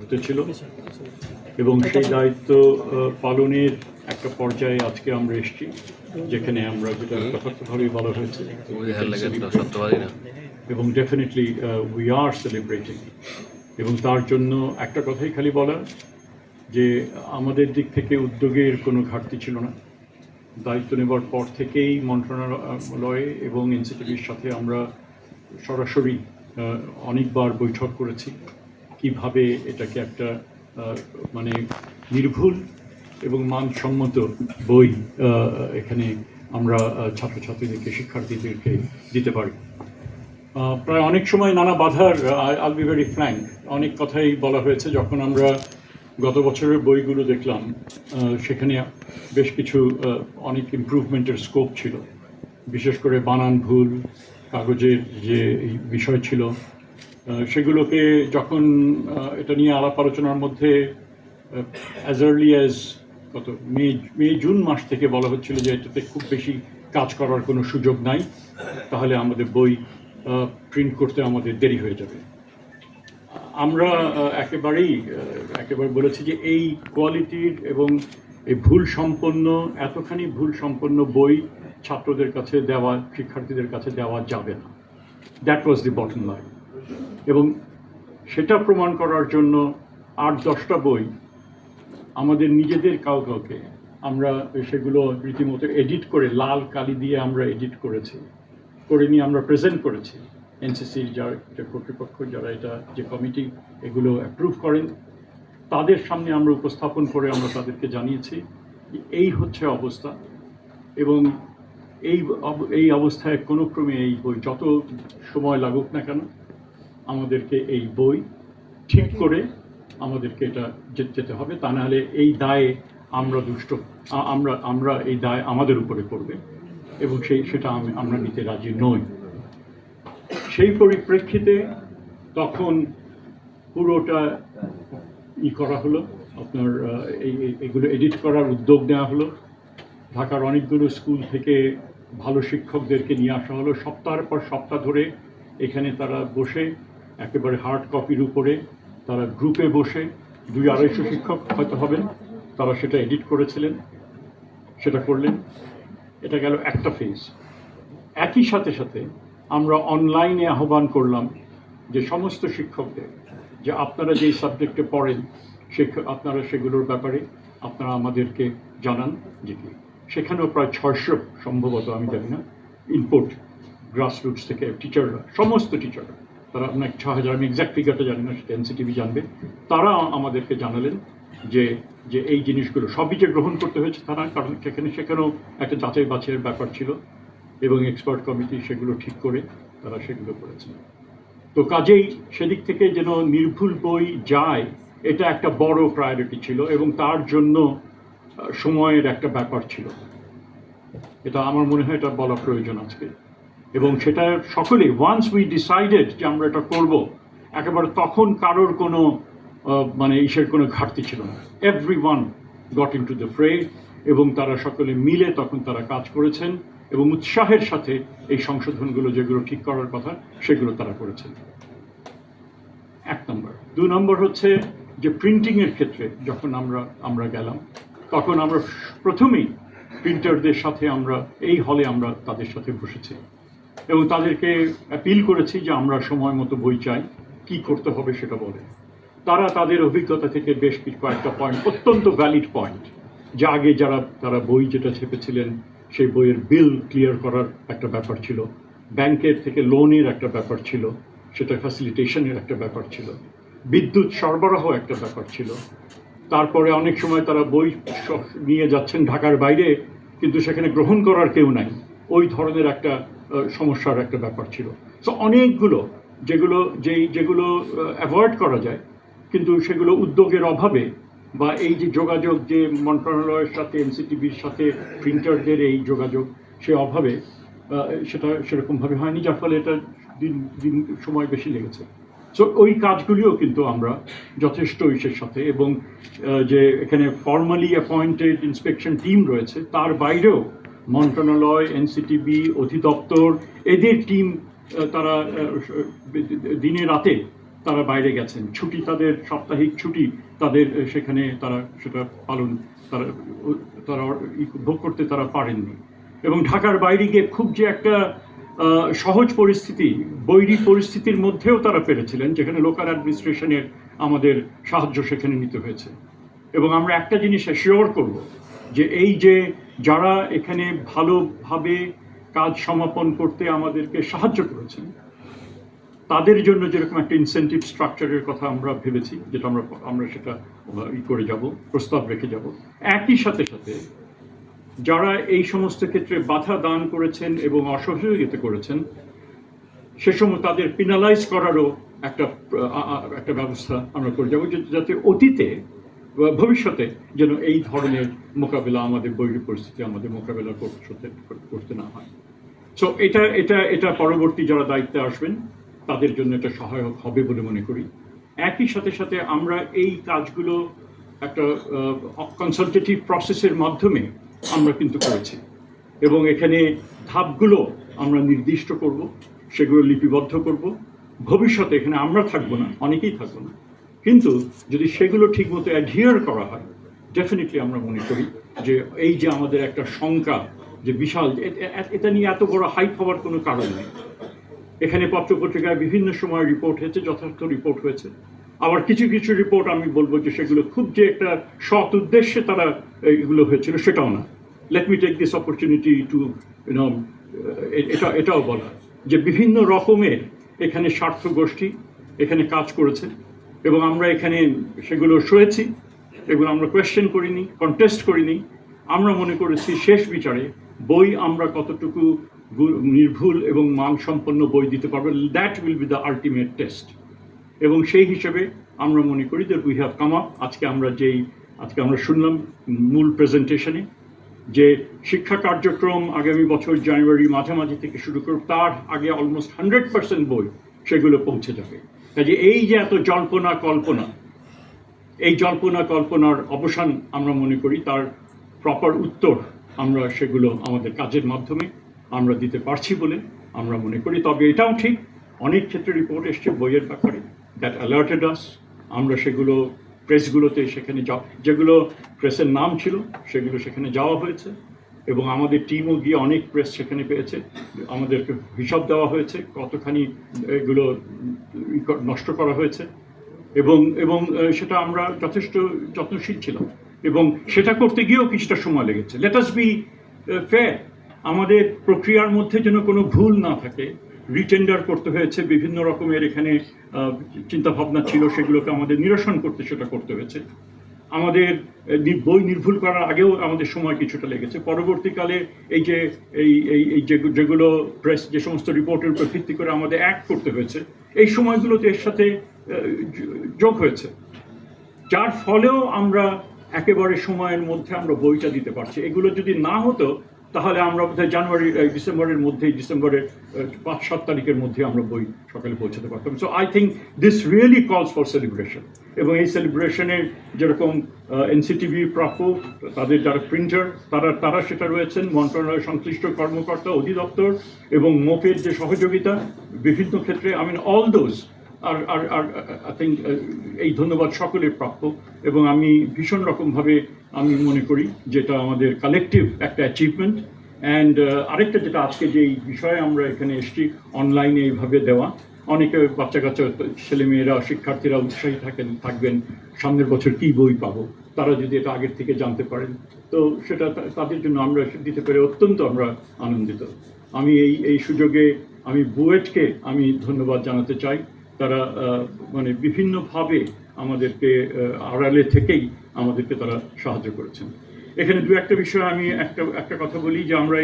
ঘটেছিল এবং সেই দায়িত্ব পালনের একটা পর্যায়ে আজকে আমরা এসেছি যেখানে আমরা যেটা যথার্থভাবেই বলা হয়েছে। এবং ডেফিনেটলি উই আর সেলিব্রেটিং এবং তার জন্য একটা কথাই খালি বলা যে আমাদের দিক থেকে উদ্যোগের কোনো ঘাটতি ছিল না। দায়িত্ব নেবার পর থেকেই মন্ত্রণালয়ে এবং এনসিটিভির সাথে আমরা সরাসরি অনেকবার বৈঠক করেছি। কীভাবে এটাকে একটা মানে নির্ভুল এবং মানসম্মত বই এখানে আমরা ছাত্রছাত্রীদেরকে, শিক্ষার্থীদেরকে দিতে পারি। প্রায় অনেক সময় নানা বাধার আল বি ভেরি ফ্র্যাঙ্ক অনেক কথাই বলা হয়েছে। যখন আমরা গত বছরের বইগুলো দেখলাম সেখানে বেশ কিছু অনেক ইমপ্রুভমেন্টের স্কোপ ছিল। বিশেষ করে বানান ভুল, কাগজের যে বিষয় ছিল সেগুলোকে যখন এটা নিয়ে আলাপ আলোচনার মধ্যে অ্যাজ আর্লি অ্যাজ কত, মে মে, জুন মাস থেকে বলা হচ্ছিল যে এটাতে খুব বেশি কাজ করার কোনো সুযোগ নাই, তাহলে আমাদের বই প্রিন্ট করতে আমাদের দেরি হয়ে যাবে। আমরা একেবারেই একেবারে বলেছি যে এই কোয়ালিটির এবং এই ভুল সম্পন্ন, এতখানি ভুল সম্পন্ন বই ছাত্রদের কাছে দেওয়া, শিক্ষার্থীদের কাছে দেওয়া যাবে না। That was the bottom line এবং সেটা প্রমাণ করার জন্য আট, দশটা বই আমাদের নিজেদের কাউ কাউকে আমরা সেগুলো রীতিমতো এডিট করে, লাল কালি দিয়ে আমরা এডিট করেছি, করে নিয়ে আমরা প্রেজেন্ট করেছি। এনসিসির যারা কর্তৃপক্ষ যারা এটা, যে কমিটি এগুলো অ্যাপ্রুভ করেন, তাদের সামনে আমরা উপস্থাপন করে আমরা তাদেরকে জানিয়েছি এই হচ্ছে অবস্থা এবং এই এই অবস্থায় কোনো ক্রমে এই বই যত সময় লাগুক না কেন আমাদেরকে এই বই ঠিক করে আমাদেরকে এটা যেতে হবে তা নাহলে এই দায়ে আমরা দুষ্ট আমরা আমরা এই দায় আমাদের উপরে পড়বে এবং সেই সেটা আমি আমরা নিতে রাজি নই। সেই পরিপ্রেক্ষিতে তখন পুরোটা ই করা হলো আপনার এই এই- এগুলো এডিট করার উদ্যোগ নেওয়া হলো। ঢাকার অনেকগুলো স্কুল থেকে ভালো শিক্ষকদেরকে নিয়ে আসা হলো। সপ্তাহের পর সপ্তাহ ধরে এখানে তারা বসে একেবারে হার্ড কপির উপরে তারা গ্রুপে বসে দুই আড়াইশো শিক্ষক হয়তো হবেন, তারা সেটা এডিট করেছিলেন, সেটা করলেন। এটা গেল একটা ফেজ একই সাথে সাথে আমরা অনলাইনে আহ্বান করলাম যে সমস্ত শিক্ষকদের যে আপনারা যেই সাবজেক্টে পড়েন সে আপনারা সেগুলোর ব্যাপারে আপনারা আমাদেরকে জানান যে কি সেখানেও প্রায় ছয়শো সম্ভবত, আমি জানি না ইনপুট গ্রাসরুটস থেকে টিচাররা সমস্ত টিচাররা তারা অনেক ছ হাজার আমি এক্সাক্ট ফিগারটা জানি না, সেটা এনসিটিভি জানবে। তারা আমাদেরকে জানালেন যে যে এই জিনিসগুলো সবই যে গ্রহণ করতে হয়েছে তারা কারণ সেখানে, সেখানেও একটা যাচাই বাছাইয়ের ব্যাপার ছিল এবং এক্সপার্ট কমিটি সেগুলো ঠিক করে তারা সেগুলো করেছেন তো কাজেই সেদিক থেকে যেন নির্ভুল বই যায়, এটা একটা বড় প্রায়োরিটি ছিল এবং তার জন্য সময়ের একটা ব্যাপার ছিল। এটা আমার মনে হয় এটা বলা প্রয়োজন আজকে। এবং সেটা সকলেই ওয়ান্স উই ডিসাইডেড যে আমরা এটা করব, একেবারে তখন কারোর কোনো মানে ইসের কোনো ঘাটতি ছিল না। Every one got into the fray এবং তারা সকলে মিলে তখন তারা কাজ করেছেন এবং উৎসাহের সাথে এই সংশোধনগুলো যেগুলো ঠিক করার কথা, সেগুলো তারা করেছেন। এক নম্বর। দু নম্বর হচ্ছে যে প্রিন্টিংয়ের ক্ষেত্রে যখন আমরা আমরা গেলাম, তখন আমরা প্রথমেই প্রিন্টারদের সাথে আমরা, এই হলে আমরা তাদের সাথে বসেছি। এবং তাদেরকে অ্যাপিল করেছি যে আমরা সময় মতো বই চাই। কি করতে হবে সেটা বলে। তারা তাদের অভিজ্ঞতা থেকে বেশ কিছু কয়েকটা পয়েন্ট অত্যন্ত ভ্যালিড পয়েন্ট যে আগে যারা, তারা বই যেটা ছেপেছিলেন, সেই বইয়ের বিল ক্লিয়ার করার একটা ব্যাপার ছিল। ব্যাংকের থেকে লোনের একটা ব্যাপার ছিল। সেটা ফ্যাসিলিটেশনের একটা ব্যাপার ছিল। বিদ্যুৎ সরবরাহ একটা ব্যাপার ছিল। তারপরে অনেক সময় তারা বই নিয়ে যাচ্ছেন ঢাকার বাইরে, কিন্তু সেখানে গ্রহণ করার কেউ নাই। ওই ধরনের একটা সমস্যার একটা ব্যাপার ছিল। তো অনেকগুলো, যেগুলো, যেই, যেগুলো অ্যাভয়েড করা যায়, কিন্তু সেগুলো উদ্যোগের অভাবে বা এই যে যোগাযোগ, যে মন্ত্রণালয়ের সাথে, এনসিটিভির সাথে, প্রিন্টারদের এই যোগাযোগ, সে অভাবে সেটা সেরকমভাবে হয়নি, যার ফলে এটা দিন দিন, সময় বেশি লেগেছে। সো ওই কাজগুলিও কিন্তু আমরা যথেষ্ট ইসের সাথে এবং যে এখানে ফর্মালি অ্যাপয়েন্টেড ইন্সপেকশন টিম রয়েছে, তার বাইরেও মন্ত্রণালয়, এনসিটিবি, অধিদপ্তর, এদের টিম তারা দিনে রাতে তারা বাইরে গেছেন। ছুটি তাদের, সাপ্তাহিক ছুটি তাদের সেখানে তারা সেটা পালন, তারা তারা ভোগ করতে তারা পারেননি। এবং ঢাকার বাইরে গিয়ে খুব যে একটা সহজ পরিস্থিতি, বৈরী পরিস্থিতির মধ্যেও তারা পেরেছিলেন, যেখানে লোকাল অ্যাডমিনিস্ট্রেশনের আমাদের সাহায্য সেখানে নিতে হয়েছে। এবং আমরা একটা জিনিস শিওর করব যে এই যে যারা এখানে ভালোভাবে কাজ সমাপন করতে আমাদেরকে সাহায্য করেছেন, তাদের জন্য যেরকম একটা ইনসেন্টিভ স্ট্রাকচারের কথা আমরা ভেবেছি, যেটা আমরা আমরা সেটা ই করে যাব, প্রস্তাব রেখে যাব। একই সাথে সাথে যারা এই সমস্ত ক্ষেত্রে বাধা দান করেছেন এবং অসহযোগিতা করেছেন, সে সময় তাদের পিনালাইজ করারও একটা একটা ব্যবস্থা আমরা করে যাব যাতে অতীতে ভবিষ্যতে যেন এই ধরনের মোকাবেলা আমাদের বৈরী পরিস্থিতি, আমাদের মোকাবেলা করতে করতে না হয়। সো এটা এটা এটা পরবর্তী যারা দায়িত্বে আসবেন, তাদের জন্য এটা সহায়ক হবে বলে মনে করি। একই সাথে সাথে আমরা এই কাজগুলো একটা কনসালটেটিভ প্রসেসের মাধ্যমে আমরা কিন্তু করেছি। এবং এখানে ধাপগুলো আমরা নির্দিষ্ট করব, সেগুলো লিপিবদ্ধ করব। ভবিষ্যতে এখানে আমরা থাকব না, অনেকেই থাকব না। কিন্তু যদি সেগুলো ঠিকমতো অ্যাডহিয়ার করা হয় ডেফিনেটলি আমরা মনে করি যে এই যে আমাদের একটা শঙ্কা, যে বিশাল এটা নিয়ে এত বড় হাইপ হওয়ার কোনো কারণ নেই। এখানে পত্রপত্রিকায় বিভিন্ন সময় রিপোর্ট হয়েছে, যথার্থ রিপোর্ট হয়েছে। আবার কিছু কিছু রিপোর্ট আমি বলব যে সেগুলো খুব যে একটা সৎ উদ্দেশ্যে তারা এগুলো হয়েছিল সেটাও না। Let me take this opportunity to you know এটা, এটাও বলা যে বিভিন্ন রকমের এখানে স্বার্থ গোষ্ঠী এখানে কাজ করেছে। এবং আমরা এখানে সেগুলো শুয়েছি, এগুলো আমরা কোয়েশ্চেন করিনি কন্টেস্ট করিনি। আমরা মনে করেছি শেষ বিচারে বই আমরা কতটুকু নির্ভুল এবং মানসম্পন্ন বই দিতে পারব that will be the ultimate test এবং সেই হিসেবে আমরা মনে করি যে উই হ্যাভ কাম আপ আজকে আমরা যেই, আজকে আমরা শুনলাম মূল প্রেজেন্টেশনে যে শিক্ষা কার্যক্রম আগামী বছর জানুয়ারি মাঝামাঝি থেকে শুরু করে তার আগে অলমোস্ট হান্ড্রেড পার্সেন্ট বই সেগুলো পৌঁছে যাবে। কাজে এই যে এত জল্পনা কল্পনা, এই জল্পনা কল্পনার অবসান আমরা মনে করি, তার প্রপার উত্তর আমরা সেগুলো আমাদের কাজের মাধ্যমে আমরা দিতে পারছি বলে আমরা মনে করি। তবে এটাও ঠিক, অনেক ক্ষেত্রে রিপোর্ট এসছে বইয়ের ব্যাপারে দ্যাট অ্যালার্টেড আস আমরা সেগুলো প্রেসগুলোতে সেখানে যা যেগুলো প্রেসের নাম ছিল সেগুলো সেখানে যাওয়া হয়েছে। এবং আমাদের টিমও গিয়ে অনেক প্রেস সেখানে পেয়েছে। আমাদেরকে হিসাব দেওয়া হয়েছে কতখানি এগুলো নষ্ট করা হয়েছে। এবং এবং সেটা আমরা যথেষ্ট যত্নশীল ছিলাম। এবং সেটা করতে গিয়েও কিছুটা সময় লেগেছে। লেট আস বি ফেয়ার আমাদের প্রক্রিয়ার মধ্যে যেন কোনো ভুল না থাকে। রিটেন্ডার করতে হয়েছে, বিভিন্ন রকমের এখানে চিন্তা ভাবনা ছিল, সেগুলোকে আমাদের নিরসন করতে সেটা করতে হয়েছে। আমাদের বই নির্ভুল করার আগেও আমাদের সময় কিছুটা লেগেছে। পরবর্তীকালে এই যে, এই এই যেগুলো প্রেস যে সমস্ত রিপোর্টের উপর ভিত্তি করে আমাদের অ্যাক্ট করতে হয়েছে, এই সময়গুলোতে এর সাথে যোগ হয়েছে। যার ফলেও আমরা একেবারে সময়ের মধ্যে আমরা বইটা দিতে পারছি। এগুলো যদি না হতো তাহলে আমরা বোধহয় জানুয়ারি ডিসেম্বরের মধ্যেই, ডিসেম্বরের পাঁচ, সাত তারিখের মধ্যে আমরা বই সকালে পৌঁছাতে পারতাম। So I think this really calls for celebration এবং এই সেলিব্রেশনের যেরকম এনসিটিভি প্রাপ্য, তাদের যারা প্রিন্টার তারা তারা সেটা রয়েছেন মন্ত্রণালয়ের সংশ্লিষ্ট কর্মকর্তা, অধিদপ্তর এবং মোপের যে সহযোগিতা, বিভিন্ন ক্ষেত্রে I mean all those R R R I think এই ধন্যবাদ সকলের প্রাপ্য। এবং আমি ভীষণ রকমভাবে আমি মনে করি যেটা আমাদের কালেকটিভ একটা অ্যাচিভমেন্ট অ্যান্ড আরেকটা যেটা আজকে যেই বিষয়ে আমরা এখানে এসেছি অনলাইনে এইভাবে দেওয়া। অনেকে বাচ্চা কাচ্চা ছেলেমেয়েরা, শিক্ষার্থীরা উৎসাহী থাকেন, থাকবেন, সামনের বছর কী বই পাবো? তারা যদি এটা আগের থেকে জানতে পারেন, তো সেটা তাদের জন্য আমরা দিতে পেরে অত্যন্ত আমরা আনন্দিত। আমি এই এই সুযোগে আমি বুয়েটকে আমি ধন্যবাদ জানাতে চাই। তারা মানে বিভিন্নভাবে আমাদেরকে আড়ালে থেকেই আমাদেরকে তারা সাহায্য করেছেন। এখানে দু একটা বিষয় আমি একটা একটা কথা বলি যে আমরা